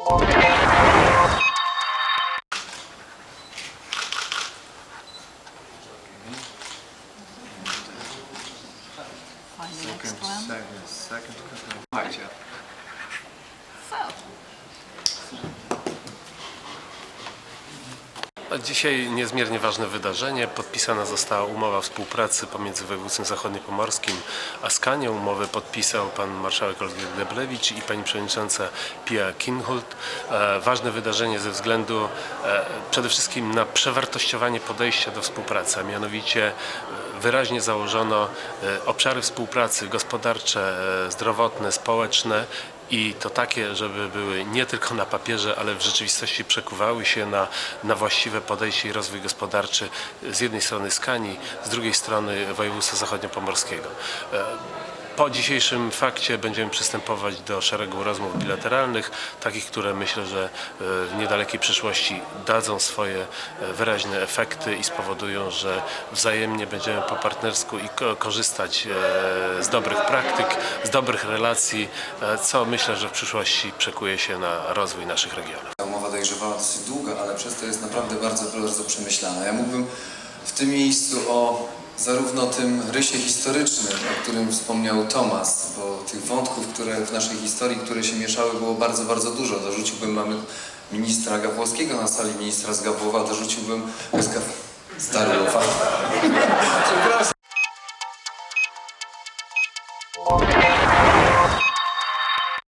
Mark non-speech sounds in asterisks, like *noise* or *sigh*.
Second, second, second. Dzisiaj niezmiernie ważne wydarzenie. Podpisana została umowa współpracy pomiędzy województwem zachodniopomorskim a Skanią. Umowę podpisał pan marszałek Olgierd Deblewicz i pani przewodnicząca Pia Kinhult. E, ważne wydarzenie ze względu e, przede wszystkim na przewartościowanie podejścia do współpracy, a mianowicie e, wyraźnie założono obszary współpracy gospodarcze, zdrowotne, społeczne i to takie, żeby były nie tylko na papierze, ale w rzeczywistości przekuwały się na, na właściwe podejście i rozwój gospodarczy z jednej strony Skani, z drugiej strony województwa zachodniopomorskiego. E, Po dzisiejszym fakcie będziemy przystępować do szeregu rozmów bilateralnych, takich, które myślę, że e, w niedalekiej przyszłości dadzą swoje e, wyraźne efekty i spowodują, że wzajemnie będziemy po partnersku i ko- korzystać z dobrych praktyk, z dobrych relacji, co myślę, że w przyszłości przekuje się na rozwój naszych regionów. Ta umowa dojrzewała dosyć długo, ale przez to jest naprawdę bardzo, bardzo przemyślana. Ja mógłbym w tym miejscu o zarówno tym rysie historycznym, o którym wspomniał Tomas, bo tych wątków, które w naszej historii, które się mieszały, było bardzo, bardzo dużo. Dorzuciłbym, mamy ministra Gawłowskiego na sali, ministra z Gawłowa, dorzuciłbym z, Gaw... z Darłowa. Przepraszam. *laughs*